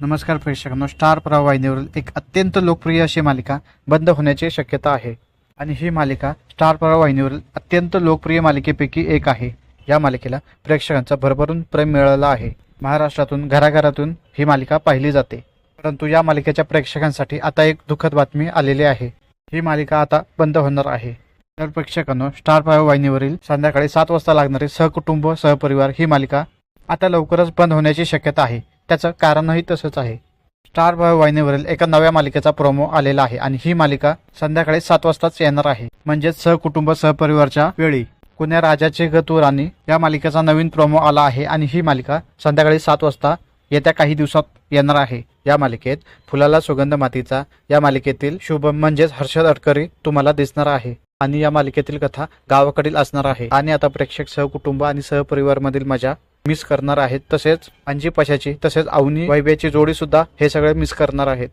नमस्कार प्रेक्षकांनो स्टार प्रवाह वाहिनीवरील एक अत्यंत लोकप्रिय अशी मालिका बंद होण्याची शक्यता आहे. आणि ही मालिका स्टार प्रवाह वाहिनीवरील अत्यंत लोकप्रिय मालिकेपैकी एक आहे. या मालिकेला प्रेक्षकांचा भरभरून प्रेम मिळाला आहे. महाराष्ट्रातून घराघरातून ही मालिका पाहिली जाते. परंतु या मालिकेच्या प्रेक्षकांसाठी आता एक दुःखद बातमी आलेली आहे. ही मालिका आता बंद होणार आहे. तर प्रेक्षकांनो स्टार प्रवाह वाहिनीवरील संध्याकाळी सात वाजता लागणारी सहकुटुंब सहपरिवार ही मालिका आता लवकरच बंद होण्याची शक्यता आहे. त्याचं कारणही तसंच आहे. स्टार प्रवाह वाहिनीवरील एका नव्या मालिकेचा प्रोमो आलेला आहे आणि ही मालिका संध्याकाळी सात वाजताच येणार आहे. म्हणजेच सहकुटुंब सहपरिवारच्या वेळी. कुण्या राजाचे गतू राणी या मालिकेचा नवीन प्रोमो आला आहे आणि ही मालिका संध्याकाळी सात वाजता येत्या काही दिवसात येणार आहे. या मालिकेत फुलाला सुगंध मातीचा या मालिकेतील शुभम म्हणजेच हर्षद अडकरी तुम्हाला दिसणार आहे. आणि या मालिकेतील कथा गावाकडील असणार आहे. आणि आता प्रेक्षक सहकुटुंब आणि सहपरिवार मधील मजा मिस करणार आहेत. तसेच अंजी पशाची तसेच अवनी वैभ्याची जोडी सुद्धा हे सगळे मिस करणार आहेत.